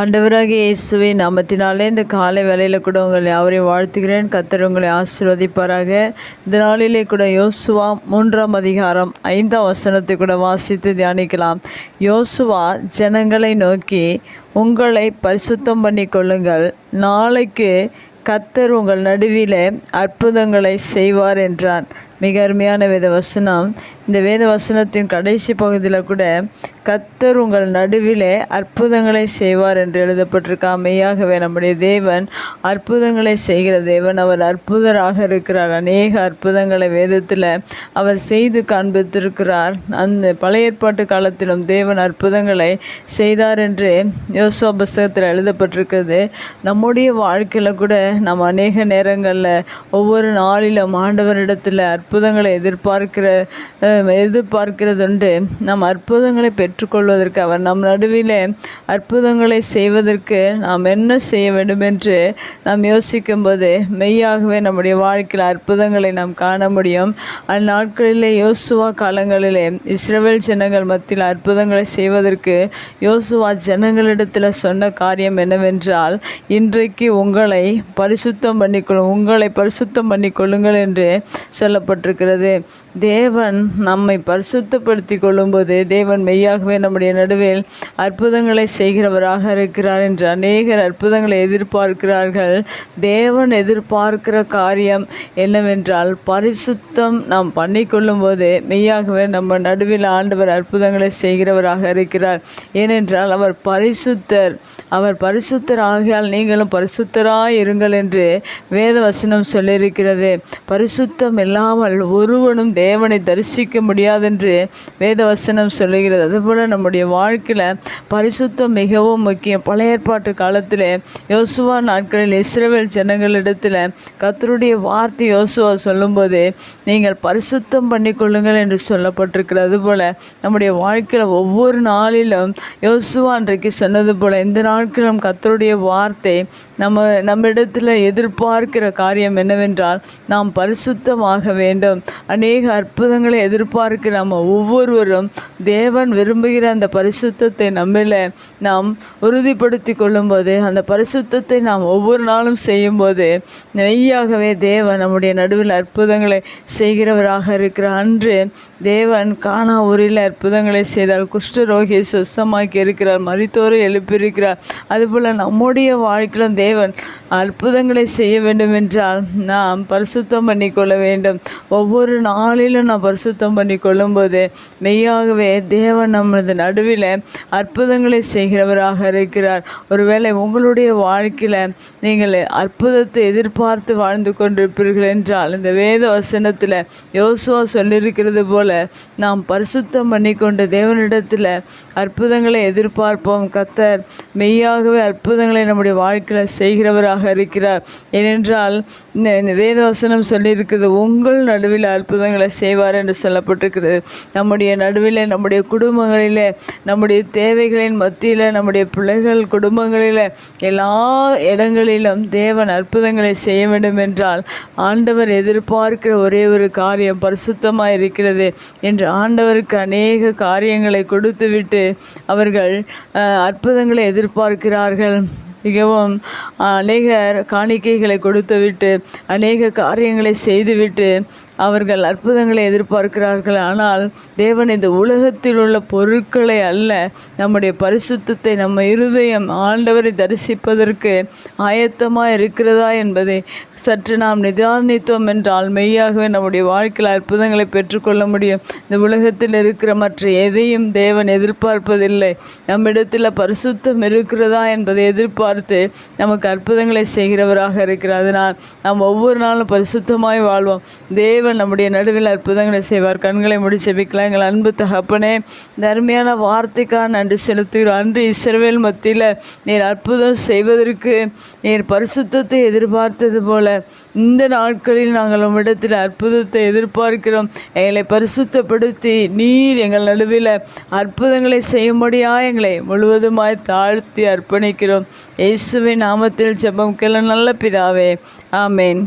ஆண்டவராக இயேசுவை நாமத்தினாலே இந்த காலை வேலையில் கூட உங்களை அவரை வாழ்த்துகிறேன். கத்தர் உங்களை ஆசீர்வதிப்பாராக. இந்த நாளிலே கூட யோசுவா மூன்றாம் அதிகாரம் ஐந்தாம் வசனத்தை கூட வாசித்து தியானிக்கலாம். யோசுவா ஜனங்களை நோக்கி உங்களை பரிசுத்தம் பண்ணி கொள்ளுங்கள் நாளைக்கு கத்தர் உங்கள் நடுவில் அற்புதங்களை செய்வார் என்றான். மிக அருமையான வேத வசனம் இந்த வேத வசனத்தின் கடைசி பகுதியில் கூட கத்தர் உங்கள் நடுவிலே அற்புதங்களை செய்வார் என்று எழுதப்பட்டிருக்க. அமையாகவே நம்முடைய தேவன் அற்புதங்களை செய்கிற தேவன். அவர் அற்புதராக இருக்கிறார். அநேக அற்புதங்களை வேதத்தில் அவர் செய்து காண்பித்திருக்கிறார். அந்த பழைய ஏற்பாட்டு காலத்திலும் தேவன் அற்புதங்களை செய்தார் என்று யோசோ புஸ்தகத்தில் எழுதப்பட்டிருக்கிறது. நம்முடைய வாழ்க்கையில் கூட நம்ம அநேக நேரங்களில் ஒவ்வொரு நாளிலும் ஆண்டவரிடத்தில் அற்புதங்களை எதிர்பார்க்கிற எதிர்பார்க்கிறதுண்டு. நம் அற்புதங்களை பெற்றுக்கொள்வதற்கு அவர் நம் நடுவிலே அற்புதங்களை செய்வதற்கு நாம் என்ன செய்ய வேண்டும் என்று நாம் யோசிக்கும்போது மெய்யாகவே நம்முடைய வாழ்க்கையில் அற்புதங்களை நாம் காண முடியும். அந்நாட்களிலே யோசுவா காலங்களிலே இஸ்ரவேல் ஜனங்கள் மத்தியில் அற்புதங்களை செய்வதற்கு யோசுவா ஜனங்களிடத்தில் சொன்ன காரியம் என்னவென்றால் இன்றைக்கு உங்களை பரிசுத்தம் பண்ணிக்கொள்ளும் உங்களை பரிசுத்தம் பண்ணிக்கொள்ளுங்கள் என்று சொல்லப்பட்டிருக்கிறது தேவன் நம்மை பரிசுத்தப்படுத்தி கொள்ளும்போது தேவன் மெய்யாகவே நம்முடைய நடுவில் அற்புதங்களை செய்கிறவராக இருக்கிறார் என்று அநேகர் அற்புதங்களை எதிர்பார்க்கிறார்கள். தேவன் எதிர்பார்க்கிற காரியம் என்னவென்றால் பரிசுத்தம் நாம் பண்ணிக்கொள்ளும்போது மெய்யாகவே நம்ம நடுவில் ஆண்டவர் அற்புதங்களை செய்கிறவராக இருக்கிறார். ஏனென்றால் அவர் பரிசுத்தர். அவர் பரிசுத்தர் ஆகியால் நீங்களும் பரிசுத்தராய் இருங்கள் என்று வேத வசனம் சொல்லியிருக்கிறது. பரிசுத்தம் இல்லாமல் ஒருவனும் தேவனை தரிசிக்க முடியாதென்று வேதவசனம் சொல்லுகிறது. அதுபோல் நம்முடைய வாழ்க்கையில் பரிசுத்தம் மிகவும் முக்கியம். பழைய ஏற்பாட்டு காலத்தில் யோசுவா நாட்களில் இஸ்ரவேல் ஜனங்களிடத்தில் கத்தருடைய வார்த்தை யோசுவா சொல்லும்போது நீங்கள் பரிசுத்தம் பண்ணிக்கொள்ளுங்கள் என்று சொல்லப்பட்டிருக்கிறது. அதுபோல் நம்முடைய வாழ்க்கையில் ஒவ்வொரு நாளிலும் யோசுவா அன்றைக்கு சொன்னது போல் இந்த நாட்களும் கத்தருடைய வார்த்தை நம்ம நம்மிடத்தில் எதிர்பார்க்கிற காரியம் என்னவென்றால் நாம் பரிசுத்தமாக வேண்டும் வேண்டும். அநேக அற்புதங்களை எதிர்பார்க்க நம்ம ஒவ்வொருவரும் தேவன் விரும்புகிற அந்த பரிசுத்தத்தை நம்மில் நாம் உறுதிப்படுத்தி கொள்ளும்போது அந்த பரிசுத்தத்தை நாம் ஒவ்வொரு நாளும் செய்யும்போது மெய்யாகவே தேவன் நம்முடைய நடுவில் அற்புதங்களை செய்கிறவராக இருக்கிற அன்று தேவன் காணா ஊரில் அற்புதங்களை செய்தார். குஷ்டரோகியை சுத்தமாக்கி இருக்கிறார். மறித்தோரை எழுப்பியிருக்கிறார். அதுபோல் நம்முடைய வாழ்க்கையிலும் தேவன் அற்புதங்களை செய்ய வேண்டும் என்றால் நாம் பரிசுத்தம் பண்ணிக்கொள்ள வேண்டும். ஒவ்வொரு நாளிலும் நான் பரிசுத்தம் பண்ணி கொள்ளும்போது மெய்யாகவே தேவன் நமது நடுவில் அற்புதங்களை செய்கிறவராக இருக்கிறார். ஒருவேளை உங்களுடைய வாழ்க்கையில் நீங்கள் அற்புதத்தை எதிர்பார்த்து வாழ்ந்து கொண்டிருப்பீர்கள் என்றால் இந்த வேத வசனத்தில் யோசுவா சொல்லியிருக்கிறது போல நாம் பரிசுத்தம் பண்ணிக்கொண்டு தேவனிடத்தில் அற்புதங்களை எதிர்பார்ப்போம். கத்தர் மெய்யாகவே அற்புதங்களை நம்முடைய வாழ்க்கையில் செய்கிறவராக இருக்கிறார். ஏனென்றால் இந்த இந்த வேத வசனம் சொல்லியிருக்கிறது உங்கள் நடுவில் அற்புதங்களை செய்வார் என்று சொல்லப்பட்டிருக்கிறது. நம்முடைய நடுவில் நம்முடைய குடும்பங்களில் நம்முடைய தேவைகளின் மத்தியில் நம்முடைய பிள்ளைகள் குடும்பங்களில் எல்லா இடங்களிலும் தேவன் அற்புதங்களை செய்ய வேண்டும் என்றால் ஆண்டவர் எதிர்பார்க்கிற ஒரே ஒரு காரியம் பரிசுத்தமாக இருக்கிறது என்று ஆண்டவருக்கு அநேக காரியங்களை கொடுத்துவிட்டு அவர்கள் அற்புதங்களை எதிர்பார்க்கிறார்கள். மிகவும் அநேக காணிக்கைகளை கொடுத்துவிட்டு அநேக காரியங்களை செய்துவிட்டு அவர்கள் அற்புதங்களை எதிர்பார்க்கிறார்கள். ஆனால் தேவன் இந்த உலகத்தில் உள்ள பொருட்களை அல்ல நம்முடைய பரிசுத்தத்தை நம்ம இருதயம் ஆண்டவரை தரிசிப்பதற்கு ஆயத்தமாக இருக்கிறதா என்பதை சற்று நாம் நிதானித்தோம் என்றால் மெய்யாகவே நம்முடைய வாழ்க்கையில் அற்புதங்களை பெற்றுக்கொள்ள முடியும். இந்த உலகத்தில் இருக்கிற மற்ற எதையும் தேவன் எதிர்பார்ப்பதில்லை. நம்மிடத்தில் பரிசுத்தம் இருக்கிறதா என்பதை எதிர்பார்த்து நமக்கு அற்புதங்களை செய்கிறவராக இருக்கிறார். அதனால் நாம் ஒவ்வொரு நாளும் பரிசுத்தமாய் வாழ்வோம். தேவன் நம்முடைய நடுவில் அற்புதங்களை செய்வார். கண்களை முடி செபிக்கலாம். எங்கள் அன்பு தகப்பனே இந்த அருமையான வார்த்தைக்காக நன்றி செலுத்துகிறோம். அன்று இஸ்ரவேல் மத்தியில் நீர் அற்புதம் செய்வதற்கு நீர் பரிசுத்தத்தை எதிர்பார்த்தது போல இந்த நாட்களில் நாங்கள் உம்மிடத்தில் அற்புதத்தை எதிர்பார்க்கிறோம். எங்களை பரிசுத்தப்படுத்தி நீர் எங்கள் நடுவில் அற்புதங்களை செய்யும்படியா எங்களை முழுவதுமாய் தாழ்த்தி அர்ப்பணிக்கிறோம். இயேசுவின் நாமத்தில் ஜெபம் கேள நல்ல பிதாவே. ஆமேன்.